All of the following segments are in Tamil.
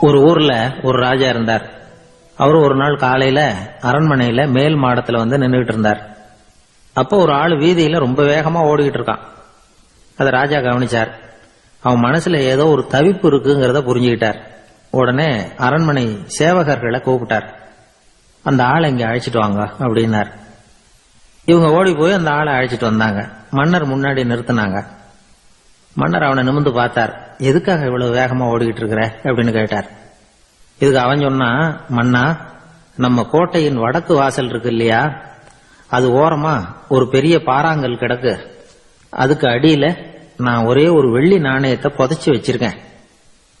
ஒரு ஊர்ல ஒரு ராஜா இருந்தார். அவர் ஒரு நாள் காலையில அரண்மனையில மேல் மாடத்துல வந்து நின்றுகிட்டு இருந்தார். அப்போ ஒரு ஆள் வீதியில ரொம்ப வேகமா ஓடிக்கிட்டு இருக்கான். அதை ராஜா கவனிச்சார். அவன் மனசுல ஏதோ ஒரு தவிப்பு இருக்குங்கிறத புரிஞ்சுக்கிட்டார். உடனே அரண்மனை சேவகர்களை கூப்பிட்டார். அந்த ஆளை இங்க அழைச்சிட்டு வாங்க அப்படின்னார். இவங்க ஓடி போய் அந்த ஆளை அழைச்சிட்டு வந்தாங்க. மன்னர் முன்னாடி நிறுத்தினாங்க. மன்னர் அவனை நிமிந்து பார்த்தார். எதுக்காக இவ்வளவு வேகமா ஓடிக்கிட்டு இருக்கிற அப்படின்னு கேட்டார். இதுக்கு அவன் சொன்னா மன்னா நம்ம கோட்டையின் வடக்கு வாசல் இருக்கு இல்லையா? அது ஓரமா ஒரு பெரிய பாறாங்கல் கிடக்கு. அதுக்கு அடியில நான் ஒரே ஒரு வெள்ளி நாணயத்தை புதைச்சி வச்சிருக்கேன்.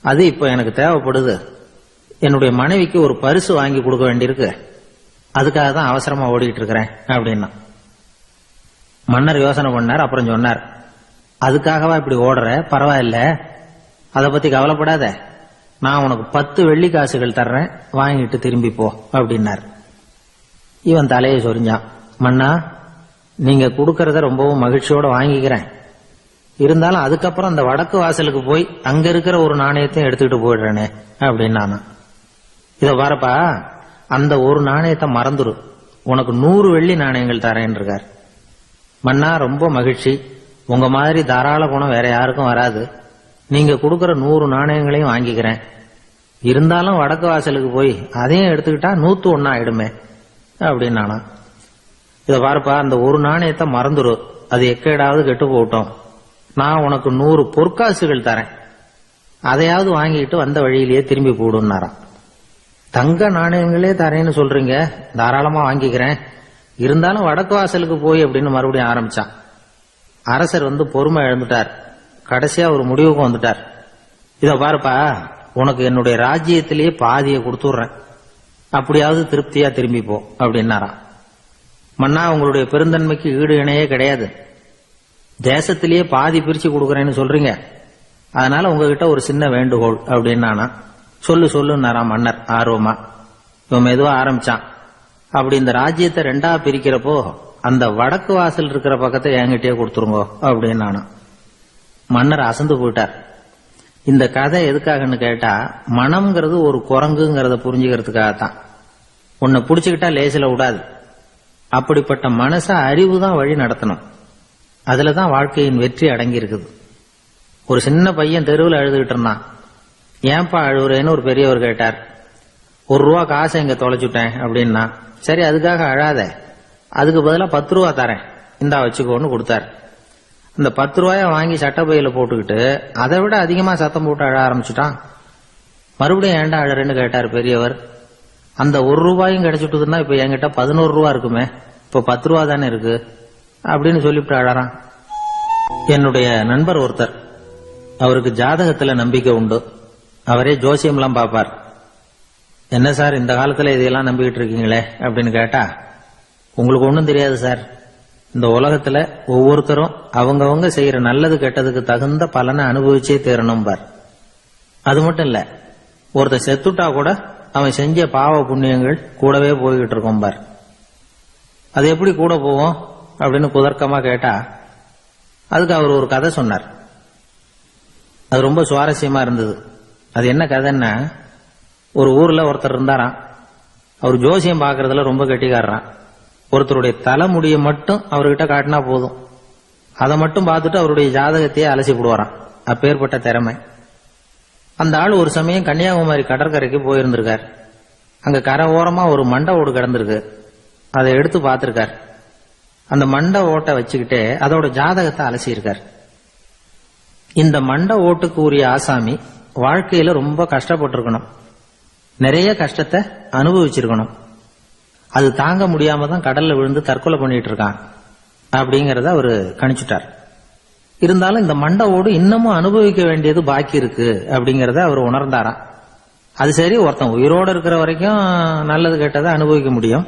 அது இப்போ எனக்கு தேவைப்படுது. என்னுடைய மனைவிக்கு ஒரு பரிசு வாங்கி கொடுக்க வேண்டியிருக்கு. அதுக்காக தான் அவசரமா ஓடிக்கிட்டு இருக்கிறேன் அப்படின்னா. மன்னர் யோசனை பண்ணார் அப்புறம் சொன்னார் அதுக்காகவா இப்படி ஓடுற? பரவாயில்ல. அதை பத்தி கவலைப்படாத. நான் உனக்கு பத்து வெள்ளி காசுகள் தர்றேன். வாங்கிட்டு திரும்பி போ அப்படின்னார். இவன் தலையை சொரிஞ்சான். மன்னா நீங்க கொடுக்கறத ரொம்பவும் மகிழ்ச்சியோட வாங்கிக்கிறேன். இருந்தாலும் அதுக்கப்புறம் அந்த வடக்கு வாசலுக்கு போய் அங்க இருக்கிற ஒரு நாணயத்தையும் எடுத்துக்கிட்டு போயிடுறேனே அப்படின்னு நானா இத பாருப்பா அந்த ஒரு நாணயத்தை மறந்துரு. உனக்கு நூறு வெள்ளி நாணயங்கள் தரேன் இருக்கார் மன்னா ரொம்ப மகிழ்ச்சி. உங்க மாதிரி தாராள குணம் வேற யாருக்கும் வராது. நீங்க கொடுக்கற நூறு நாணயங்களையும் வாங்கிக்கிறேன். இருந்தாலும் வடக்கு வாசலுக்கு போய் அதையும் எடுத்துக்கிட்டா நூத்து ஒன்னா ஆயிடுமே அப்படின்னு நானா இதை பாருப்பா அந்த ஒரு நாணயத்தை மறந்துடு அது எக்கேடாவது கெட்டு போட்டோம் நான் உனக்கு நூறு பொற்காசுகள் தரேன். அதையாவது வாங்கிட்டு வந்த வழியிலேயே திரும்பி போடுன்னாராம். தங்க நாணயங்களே தரேன்னு சொல்றீங்க தாராளமா வாங்கிக்கிறேன். இருந்தாலும் வடக்கு வாசலுக்கு போய் அப்படின்னு மறுபடியும் ஆரம்பிச்சான். அரசர் வந்து பொறுமை இழந்துட்டார். கடைசியா ஒரு முடிவுக்கு வந்துட்டார். இத பாருப்பா உனக்கு என்னுடைய ராஜ்யத்திலேயே பாதியை கொடுத்துடுறேன். அப்படியாவது திருப்தியா திரும்பி போ அப்படின்னாராம். மன்னா உங்களுடைய பெருந்தன்மைக்கு ஈடு இணையே கிடையாது. தேசத்திலேயே பாதி பிரிச்சு கொடுக்கறேன்னு சொல்றீங்க. அதனால உங்ககிட்ட ஒரு சின்ன வேண்டுகோள் அப்படின்னானா சொல்லு சொல்லுன்னாராம் மன்னர் ஆர்வமா. இவன் மெதுவா ஆரம்பிச்சான். அப்படி இந்த ராஜ்யத்தை ரெண்டா பிரிக்கிறப்போ அந்த வடக்கு வாசல் இருக்கிற பக்கத்தை என்கிட்டயே கொடுத்துருங்கோ அப்படின்னு நானும் மன்னர் அசந்து போயிட்டார். இந்த கதை எதுக்காகன்னு கேட்டா மனம்ங்கிறது ஒரு குரங்குங்கிறத புரிஞ்சுக்கிறதுக்காக தான் உன்னை புடிச்சுக்கிட்டா லேசில விடாது. அப்படிப்பட்ட மனச அறிவு தான் வழி நடத்தணும். அதுல தான் வாழ்க்கையின் வெற்றி அடங்கி இருக்குது ஒரு சின்ன பையன் தெருவில் அழுதுகிட்டு இருந்தான். ஏன்பா அழுகுறேன்னு ஒரு பெரியவர் கேட்டார். ஒரு ரூபா காசை இங்க தொலைச்சுட்டேன் அப்படின்னா சரி அதுக்காக அழாத. அதுக்கு பதிலாக பத்து ரூபா தரேன். இந்தா வச்சுக்கோன்னு கொடுத்தாரு. இந்த பத்து ரூபாய வாங்கி சட்டப்பையில போட்டுக்கிட்டு அதை விட அதிகமா சத்தம் போட்டு அழ ஆரம்பிச்சுட்டான். மறுபடியும் ஏன்டா அழறேன்னு கேட்டார் பெரியவர். அந்த ஒரு ரூபாயும் கிடைச்சிட்டுதுன்னா இப்ப என்கிட்ட பதினோரு ரூபா இருக்குமே இப்ப பத்து ரூபா தானே இருக்கு அப்படின்னு சொல்லிவிட்டு அழறான். என்னுடைய நண்பர் ஒருத்தர் அவருக்கு ஜாதகத்துல நம்பிக்கை உண்டு. அவரே ஜோசியம்லாம் பார்ப்பார். என்ன சார் இந்த காலத்துல இதையெல்லாம் நம்பிக்கிட்டு இருக்கீங்களே அப்படின்னு கேட்டா உங்களுக்கு ஒன்றும் தெரியாது சார். இந்த உலகத்துல ஒவ்வொருத்தரும் அவங்கவங்க செய்யற நல்லது கெட்டதுக்கு தகுந்த பலனை அனுபவிச்சே தீரணும் பார். அது மட்டும் இல்ல ஒருத்தர் செத்துட்டா கூட அவன் செஞ்ச பாவ புண்ணியங்கள் கூடவே போய்கிட்டு இருக்கும் பார். அது எப்படி கூட போவோம் அப்படின்னு குதர்க்கமா கேட்டா அதுக்கு அவர் ஒரு கதை சொன்னார். அது ரொம்ப சுவாரஸ்யமா இருந்தது. அது என்ன கதைன்னா ஒரு ஊர்ல ஒருத்தர் இருந்தாராம். அவர் ஜோசியம் பாக்குறதுல ரொம்ப கெட்டிக்காரரான் ஒருத்தருடைய தலைமுடியை மட்டும் அவர்கிட்ட காட்டினா போதும். அதை மட்டும் பார்த்துட்டு அவருடைய ஜாதகத்தையே அலசி விடுவாராம் அப்பேற்பட்ட திறமை. அந்த ஆள் ஒரு சமயம் கன்னியாகுமரி கடற்கரைக்கு போயிருந்திருக்கார். அங்க கரை ஓரமா ஒரு மண்டை ஓடு கிடந்திருக்கு. அதை எடுத்து பார்த்திருக்கார். அந்த மண்டை ஓட்டை வச்சுக்கிட்டே அதோட ஜாதகத்தை அலசியிருக்கார். இந்த மண்டை ஓட்டுக்கு உரிய ஆசாமி வாழ்க்கையில ரொம்ப கஷ்டப்பட்டிருக்கணும். நிறைய கஷ்டத்தை அனுபவிச்சிருக்கணும். அது தாங்க முடியாம தான் கடல்ல விழுந்து தற்கொலை பண்ணிட்டு இருக்கான் அப்படிங்கறத அவரு கணிச்சுட்டார். இருந்தாலும் இந்த மண்டை ஓடு இன்னமும் அனுபவிக்க வேண்டியது பாக்கி இருக்கு அப்படிங்கறத அவர் உணர்ந்தாராம் அது சரி ஒருத்தன் உயிரோடு இருக்கிற வரைக்கும் நல்லது கெட்டதை அனுபவிக்க முடியும்.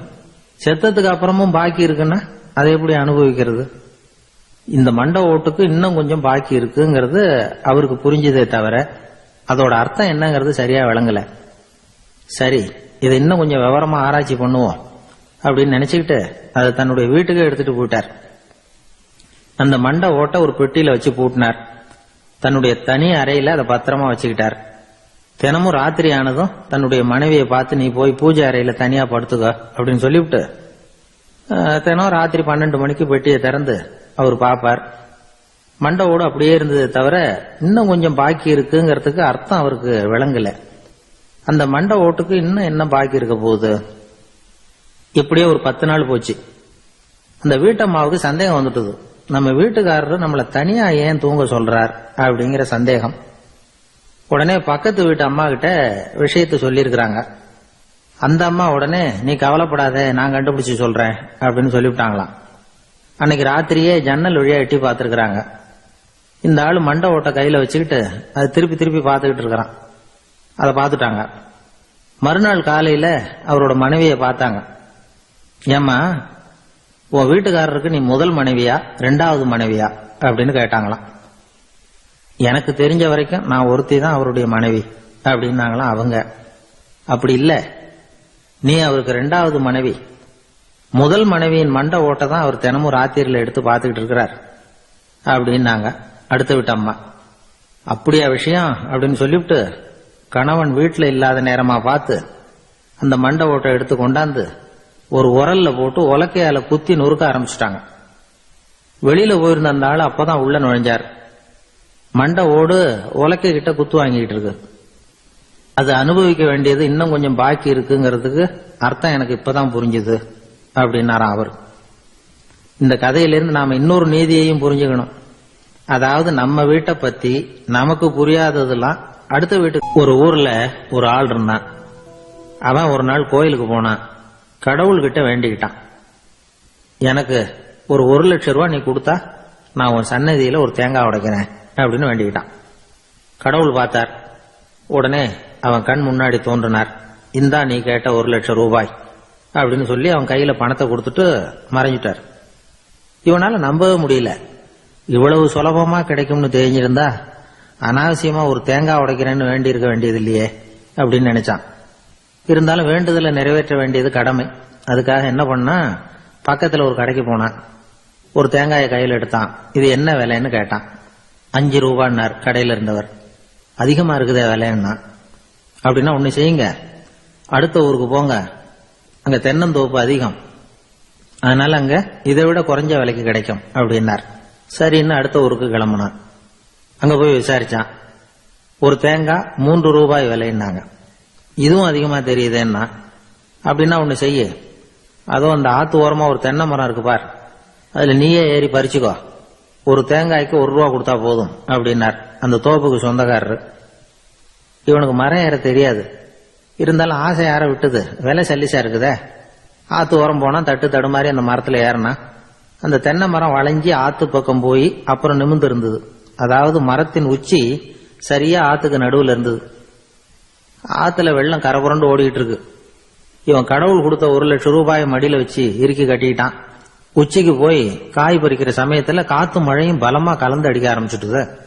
செத்ததுக்கு அப்புறமும் பாக்கி இருக்குன்னா அதை எப்படி அனுபவிக்கிறது? இந்த மண்டை ஓட்டுக்கு இன்னும் கொஞ்சம் பாக்கி இருக்குங்கிறது அவருக்கு புரிஞ்சதே தவிர அதோட அர்த்தம் என்னங்கிறது சரியா விளங்கல. சரி இதை இன்னும் கொஞ்சம் விவரமா ஆராய்ச்சி பண்ணுவோம். அப்படின்னு நினைச்சுக்கிட்டு அதை தன்னுடைய வீட்டுக்கு எடுத்துட்டு போயிட்டார். அந்த மண்டை ஓட்ட ஒரு பெட்டியில வச்சு பூட்டினார். தன்னுடைய தனி அறையில அதை பத்திரமா வச்சுக்கிட்டார். தினமும் ராத்திரி ஆனதும் தன்னுடைய மனைவியை பார்த்து நீ போய் பூஜை அறையில தனியா படுத்துக்க அப்படின்னு சொல்லிவிட்டு தினம் ராத்திரி பன்னெண்டு மணிக்கு பெட்டியை திறந்து அவர் பார்ப்பார். மண்டை அப்படியே இருந்ததே தவிர இன்னும் கொஞ்சம் பாக்கி இருக்குங்கிறதுக்கு அர்த்தம் அவருக்கு விளங்கல. அந்த மண்டை ஓட்டுக்கு இன்னும் என்ன பாக்கி இருக்க போகுது? இப்படியே ஒரு பத்து நாள் போச்சு. அந்த வீட்டம்மாவுக்கு சந்தேகம் வந்துட்டுது. நம்ம வீட்டுக்காரரு நம்மள தனியா ஏன் தூங்க சொல்றார் அப்படிங்கிற சந்தேகம். உடனே பக்கத்து வீட்டு அம்மா கிட்ட விஷயத்த சொல்லியிருக்கிறாங்க. அந்த அம்மா உடனே நீ கவலைப்படாத நான் கண்டுபிடிச்சு சொல்றேன் அப்படின்னு சொல்லிவிட்டாங்களாம். அன்னைக்கு ராத்திரியே ஜன்னல் வழியா எட்டி பார்த்துருக்குறாங்க. இந்த ஆள் மண்டை ஓட்ட கையில வச்சுக்கிட்டு அது திருப்பி திருப்பி பார்த்துக்கிட்டு இருக்கிறான். அதை பார்த்துட்டாங்க. மறுநாள் காலையில அவரோட மனைவியை பார்த்தாங்க. ஏம்மா உன் வீட்டுக்காரருக்கு நீ முதல் மனைவியா ரெண்டாவது மனைவியா? அப்படின்னு கேட்டாங்களாம். எனக்கு தெரிஞ்ச வரைக்கும் நான் ஒருத்தி தான் அவருடைய மனைவி அப்படின்னாங்களாம் அவங்க. அப்படி இல்ல. நீ அவருக்கு ரெண்டாவது மனைவி. முதல் மனைவியின் மண்டை ஓட்ட தான் அவர் தினமும் ராத்திரியில எடுத்து பார்த்துக்கிட்டு இருக்கிறார் அப்படின்னாங்க. அடுத்த விட்டம்மா அம்மா. அப்படியா விஷயம்? அப்படின்னு சொல்லிவிட்டு கணவன் வீட்டுல இல்லாத நேரமா பார்த்து அந்த மண்டை ஓட்டை எடுத்து கொண்டாந்து ஒரு உரல்ல போட்டு உலக்கையால குத்தி நொறுக்க ஆரம்பிச்சிட்டாங்க. வெளியில போயிருந்த அந்த ஆள் அப்பதான் உள்ள நுழைஞ்சார். மண்டை ஓடு உலக்கை கிட்ட குத்து வாங்கிட்டு இருக்கு. அது அனுபவிக்க வேண்டியது இன்னும் கொஞ்சம் பாக்கி இருக்குங்கிறதுக்கு அர்த்தம் எனக்கு இப்பதான் புரிஞ்சுது அப்படின்னாராம் அவர். இந்த கதையிலிருந்து நாம இன்னொரு நீதியையும் புரிஞ்சுக்கணும். அதாவது நம்ம வீட்டை பத்தி நமக்கு புரியாததெல்லாம் அடுத்த வீட்டுக்கு ஒரு ஊர்ல ஒரு ஆள் இருந்தான். அவன் ஒரு நாள் கோயிலுக்கு போனான். கடவுள்கிட்ட வேண்டிக்கிட்டான். எனக்கு ஒரு ஒரு லட்சம் ரூபாய் நீ கொடுத்தா நான் உன் சன்னதியில ஒரு தேங்காய் உடைக்கிறேன் அப்படின்னு வேண்டிக்கிட்டான். கடவுள் பார்த்தார். உடனே அவன் கண் முன்னாடி தோன்றினார். இந்தா நீ கேட்ட ஒரு லட்சம் ரூபாய் அப்படின்னு சொல்லி அவன் கையில பணத்தை கொடுத்துட்டு மறைஞ்சிட்டார். இவனால நம்பவே முடியல. இவ்வளவு சுலபமா கிடைக்கும்னு தெரிஞ்சிருந்தா அனாவசியமா ஒரு தேங்காய் உடைக்கிறேன்னு வேண்டியிருக்க வேண்டியது இல்லையே அப்படின்னு நினைச்சான். இருந்தாலும் வேண்டுதலை நிறைவேற்ற வேண்டியது கடமை. அதுக்காக என்ன பண்ணா பக்கத்துல ஒரு கடைக்கு போனான். ஒரு தேங்காயை கையில் எடுத்தான். இது என்ன விலைன்னு கேட்டான். அஞ்சு ரூபான்னார் கடையில் இருந்தவர். அதிகமாக இருக்குதே விலைன்னா. அப்படின்னா ஒன்று செய்யுங்க. அடுத்த ஊருக்கு போங்க. அங்கே தென்னந்தோப்பு அதிகம். அதனால அங்கே இதை விட குறைஞ்ச விலைக்கு கிடைக்கும் அப்படின்னார். சரின்னு அடுத்த ஊருக்கு கிளம்புனான். அங்கே போய் விசாரிச்சான். ஒரு தேங்காய் மூன்று ரூபாய் விலைன்னாங்க. இதுவும் அதிகமா தெரியுதுன்னா அப்படின்னா ஒண்ணு செய்ய. அதுவும் அந்த ஆத்து ஓரமா ஒரு தென்னை மரம் இருக்கு பார். அதுல நீயே ஏறி பறிச்சுக்கோ. ஒரு தேங்காய்க்கு ஒரு ரூபா கொடுத்தா போதும் அப்படின்னார் அந்த தோப்புக்கு சொந்தக்காரர். இவனுக்கு மரம் ஏற தெரியாது. இருந்தாலும் ஆசை யார விட்டுது? விலை சல்லிசா இருக்குதே. ஆத்து ஓரம் போனா தட்டு தடுமாறி அந்த மரத்துல ஏறினா அந்த தென்னை மரம் வளைஞ்சி ஆத்து பக்கம் போய் அப்புறம் நிமிந்து இருந்தது. அதாவது மரத்தின் உச்சி சரியா ஆத்துக்கு நடுவில் இருந்தது. ஆத்துல வெள்ளம் கரபுரண்டு ஓடிக்கிட்டு ஓடிட்டு இருக்கு இவன் கடவுள் கொடுத்த ஒரு லட்சம் ரூபாயை மடியில வச்சு இறுக்கி கட்டிக்கிட்டான். உச்சிக்கு போய் காய் பறிக்கிற சமயத்துல காத்து மழையும் பலமா கலந்து அடிக்க ஆரம்பிச்சுட்டுது.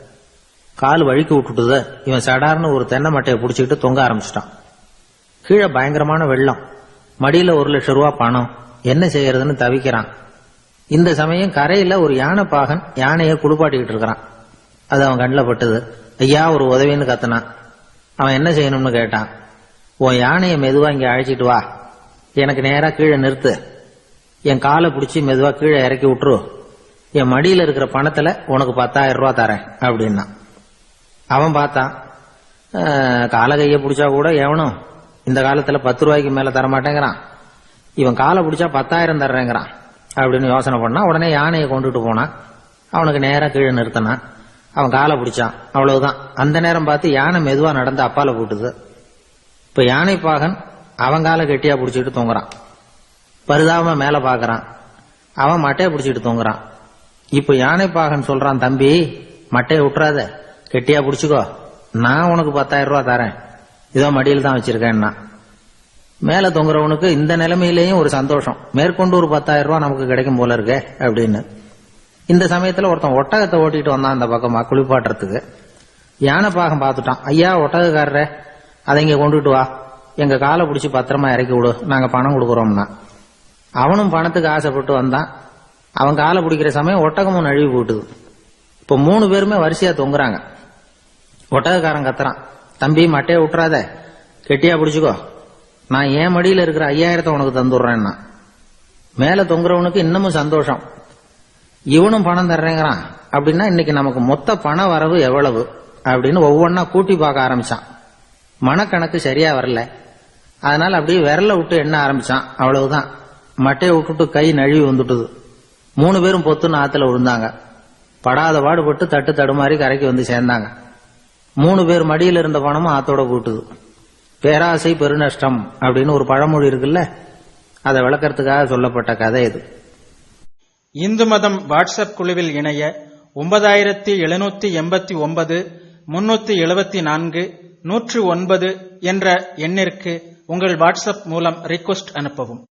கால் வழுக்கி விட்டுட்டுது. இவன் சடார்னு ஒரு தென்னை மட்டையை பிடிச்சிக்கிட்டு தொங்க ஆரம்பிச்சிட்டான். கீழே பயங்கரமான வெள்ளம். மடியில ஒரு லட்சம் ரூபாய் பணம். என்ன செய்யறதுன்னு தவிக்கிறான். இந்த சமயம் கரையில ஒரு யானை பாகன் யானையை குளிப்பாட்டிக்கிட்டு இருக்கிறான். அது அவன் கண்ணில் பட்டது. ஐயா ஒரு உதவின்னு கத்துனான். அவன் என்ன செய்யணும்னு கேட்டான். உன் யானையை மெதுவா இங்க அழைச்சிட்டு வா. எனக்கு நேரா கீழே நிறுத்து. என் காலை பிடிச்சி மெதுவா கீழே இறக்கி விட்டுரு. என் மடியில இருக்கிற பணத்துல உனக்கு பத்தாயிரம் ரூபா தரேன் அப்படின்னா அவன் பார்த்தான். காலை கையை பிடிச்சா கூட எவனும் இந்த காலத்துல பத்து ரூபாய்க்கு மேல தர மாட்டேங்கிறான் இவன் காலை பிடிச்சா பத்தாயிரம் தர்றேங்கிறான் அப்படின்னு யோசனை பண்ணா உடனே யானையை கொண்டுட்டு போனான். அவனுக்கு நேரா கீழே நிறுத்தினான். அவன் காலை பிடிச்சான். அவ்வளவுதான். அந்த நேரம் பார்த்து யானை மெதுவா நடந்து அப்பால போட்டுது இப்ப யானை பாகன் அவன் காலை கெட்டியா பிடிச்சிட்டு தூங்குறான். பரிதாபமா மேல பாக்குறான். அவன் மட்டையை பிடிச்சிட்டு தூங்குறான். இப்ப யானை பாகன் சொல்றான் தம்பி மட்டையை விட்டுறாத கெட்டியா பிடிச்சிக்கோ. நான் உனக்கு பத்தாயிரம் ரூபா தரேன். இதோ மடியில் தான் வச்சிருக்கேன்னா. மேல தொங்குறவனுக்கு இந்த நிலைமையிலேயும் ஒரு சந்தோஷம். மேற்கொண்டு ஒரு பத்தாயிரம் ரூபா நமக்கு கிடைக்கும் போல இருக்கே அப்படின்னு. இந்த சமயத்துல ஒருத்தன் ஒட்டகத்தை ஓட்டிட்டு வந்தான் அந்த பக்கமா குளிப்பாட்டுறதுக்கு. யானை பாகம் பார்த்துட்டான். ஐயா ஒட்டகக்காரர அதை இங்க கொண்டுட்டு வா. எங்க காலை பிடிச்சி பத்திரமா இறக்கி விடு. நாங்க பணம் கொடுக்குறோம்னா. அவனும் பணத்துக்கு ஆசைப்பட்டு வந்தான். அவன் காலை பிடிக்கிற சமயம் ஒட்டகமும் நழுவி போட்டுது இப்ப மூணு பேருமே வரிசையா தொங்குறாங்க. ஒட்டகக்காரன் கத்துறான். தம்பி மட்டையை விட்டுறாத கெட்டியா பிடிச்சிக்கோ. நான் என் மடியில இருக்கிற ஐயாயிரத்தை உனக்கு தந்துடுறேன்னா. மேல தொங்குறவனுக்கு இன்னமும் சந்தோஷம். இவனும் பணம் தர்றேங்கிறான். அப்படின்னா இன்னைக்கு நமக்கு மொத்த பண வரவு எவ்வளவு? அப்படின்னு ஒவ்வொன்றா கூட்டி பார்க்க ஆரம்பிச்சான். மனக்கணக்கு சரியா வரல. அதனால அப்படியே விரல விட்டு எண்ண ஆரம்பிச்சான். அவ்வளவுதான். மட்டையை விட்டுட்டு கை நழுவி வந்துட்டுது. மூணு பேரும் பொத்துன்னு ஆத்துல விழுந்தாங்க. படாத பாடுபட்டு தட்டு தடுமாறி கரைக்கு வந்து சேர்ந்தாங்க. மூணு பேர் மடியில் இருந்த பணமும் ஆத்தோட கூட்டுது பேராசை பெருநஷ்டம் அப்படின்னு ஒரு பழமொழி இருக்குல்ல? அதை விளக்கறதுக்காக சொல்லப்பட்ட கதை இது. இந்து மதம் வாட்ஸ்அப் குழுவில் இணைய ஒன்பதாயிரத்தி எழுநூத்தி எண்பத்தி ஒன்பது முன்னூத்தி எழுபத்தி நான்கு நூற்று ஒன்பது என்ற எண்ணிற்கு உங்கள் வாட்ஸ்அப் மூலம் ரிக்வெஸ்ட் அனுப்பவும்.